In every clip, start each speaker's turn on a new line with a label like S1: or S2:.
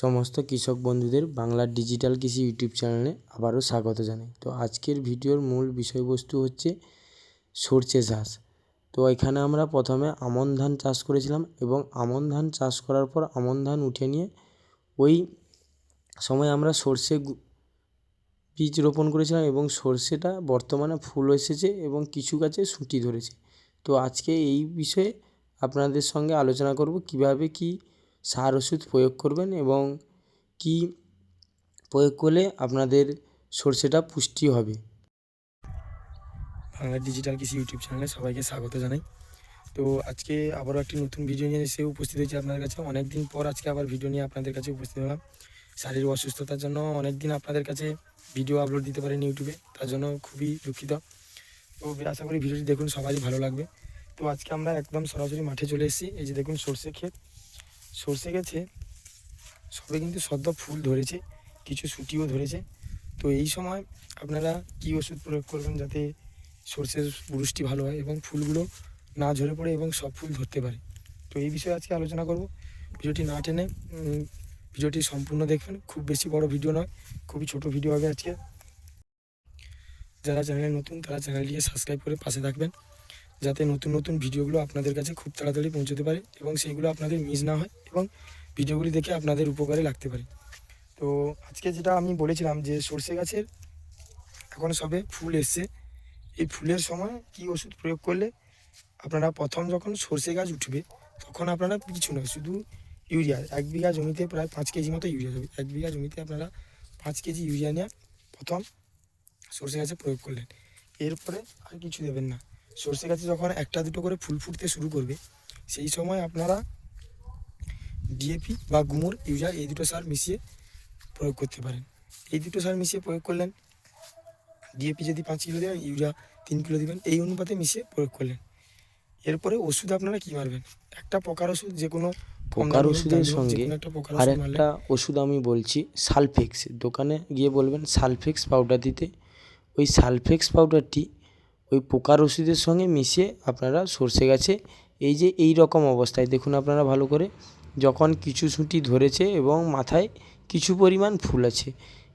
S1: সমস্ত কৃষক বন্ধুদের বাংলার ডিজিটাল কৃষি ইউটিউব চ্যানেলে আবারও স্বাগত জানাই। তো আজকের ভিডিওর মূল বিষয়বস্তু হচ্ছে সরষে চাষ। তো এখানে আমরা প্রথমে আমন ধান চাষ করেছিলাম এবং আমন ধান চাষ করার পর আমন ধান উঠে নিয়ে ওই সময় আমরা সরষে বীজ রোপণ করেছিলাম এবং সরষেটা বর্তমানে ফুল এসেছে এবং কিছু গাছে শুঁটি ধরেছে। তো আজকে এই বিষয়ে আপনাদের সঙ্গে আলোচনা করব, কীভাবে কী সার ওষুধ প্রয়োগ করবেন এবং কী প্রয়োগ করলে আপনাদের সরষেটা পুষ্টি হবে।
S2: বাংলা ডিজিটাল কৃষি ইউটিউব চ্যানেলে সবাইকে স্বাগত জানাই। তো আজকে আবারও একটি নতুন ভিডিও নিয়ে এসে উপস্থিত হয়েছি আপনাদের কাছে। অনেক দিন পর আজকে আবার ভিডিও নিয়ে আপনাদের কাছে উপস্থিত হলাম। শারীরিক অসুস্থতার জন্য অনেক দিন আপনাদের কাছে ভিডিও আপলোড দিতে পারেন ইউটিউবে, তার জন্য খুবই দুঃখিত। তো আশা করি ভিডিওটি দেখুন, সবারই ভালো লাগবে। তো আজকে আমরা একদম সরাসরি মাঠে চলে এসেছি। এই যে দেখুন, সর্ষে ক্ষেত। সর্ষে গেছে, সবে কিন্তু সদ্য ফুল ধরেছে, কিছু সুটিও ধরেছে। তো এই সময় আপনারা কী ওষুধ প্রয়োগ করবেন যাতে সর্ষের পুরুষটি ভালো হয় এবং ফুলগুলো না ঝরে পড়ে এবং সব ফুল ধরতে পারে? তো এই বিষয়ে আজকে আলোচনা করব। ভিডিওটি না টেনে ভিডিওটি সম্পূর্ণ দেখবেন। খুব বেশি বড় ভিডিও নয়, খুবই ছোট ভিডিও হবে আজকে। যারা চ্যানেলে নতুন, তারা চ্যানেলটিকে সাবস্ক্রাইব করে পাশে থাকবেন। যাতে নতুন নতুন ভিডিওগুলো আপনাদের কাছে খুব তাড়াতাড়ি পৌঁছতে পারে এবং সেইগুলো আপনাদের মিস না হয় এবং ভিডিওগুলি দেখে আপনাদের উপকারে লাগতে পারে। তো আজকে যেটা আমি বলেছিলাম যে সর্ষে গাছের এখন সবে ফুল এসছে। এই ফুলের সময় কি ওষুধ প্রয়োগ করলে আপনারা প্রথম যখন সর্ষে গাছ উঠবে তখন আপনারা কিছু নয়, শুধু ইউরিয়া, এক বিঘা জমিতে প্রায় পাঁচ কেজি মতো ইউরিয়া দেবে এক বিঘা জমিতে আপনারা পাঁচ কেজি ইউরিয়া নিয়ে প্রথম সর্ষে গাছে প্রয়োগ করলেন। এরপরে আর কিছু দেবেন না। সর্ষে গাছে যখন একটা দুটো করে ফুল ফুটতে শুরু করবে সেই সময় আপনারা ডিএপি বা গুমর ইউরিয়া এই দুটো সার মিশিয়ে প্রয়োগ করতে পারেন। এই দুটো সার মিশিয়ে প্রয়োগ করলেন ডিএপি যদি পাঁচ কিলো দেবেন ইউরিয়া তিন কিলো দিবেন এই অনুপাতে মিশিয়ে প্রয়োগ করলেন। এরপরে ওষুধ আপনারা কী মারবেন? একটা পোকার ওষুধ যে কোনো
S1: পোকার ওষুধের সঙ্গে আর একটা ওষুধ আমি বলছি সালফেক্স। দোকানে গিয়ে বলবেন সালফেক্স পাউডার দিতে। ওই সালফেক্স পাউডারটি ওই পোকার ওষুধের সঙ্গে মিশিয়ে আপনারা সর্ষে গাছে এই যে এই রকম অবস্থায় দেখুন আপনারা ভালো করে, যখন কিছু সুঁটি ধরেছে এবং মাথায় কিছু পরিমাণ ফুল আছে,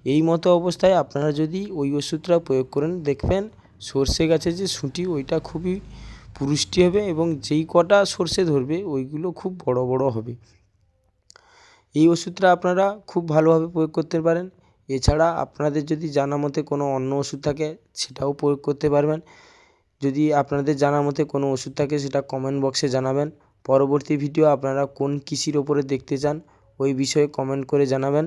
S1: এই মতো অবস্থায় আপনারা যদি ওই ওষুধটা প্রয়োগ করেন, দেখবেন সর্ষে গাছে যে সুঁটি, ওইটা খুবই পুরুষ্টি হবে এবং যেই কটা সর্ষে ধরবে, ওইগুলো খুব বড় বড় হবে। এই ওষুধটা আপনারা খুব ভালোভাবে প্রয়োগ করতে পারেন। এছাড়া আপনাদের যদি জানা মতে কোনো অন্য ওষুধ থাকে, সেটাও প্রয়োগ করতে পারবেন। যদি আপনাদের জানা মতে কোনো ওষুধ থাকে, সেটা কমেন্ট বক্সে জানাবেন। পরবর্তী ভিডিও আপনারা কোন কৃষির ওপরে দেখতে চান, ওই বিষয়ে কমেন্ট করে জানাবেন।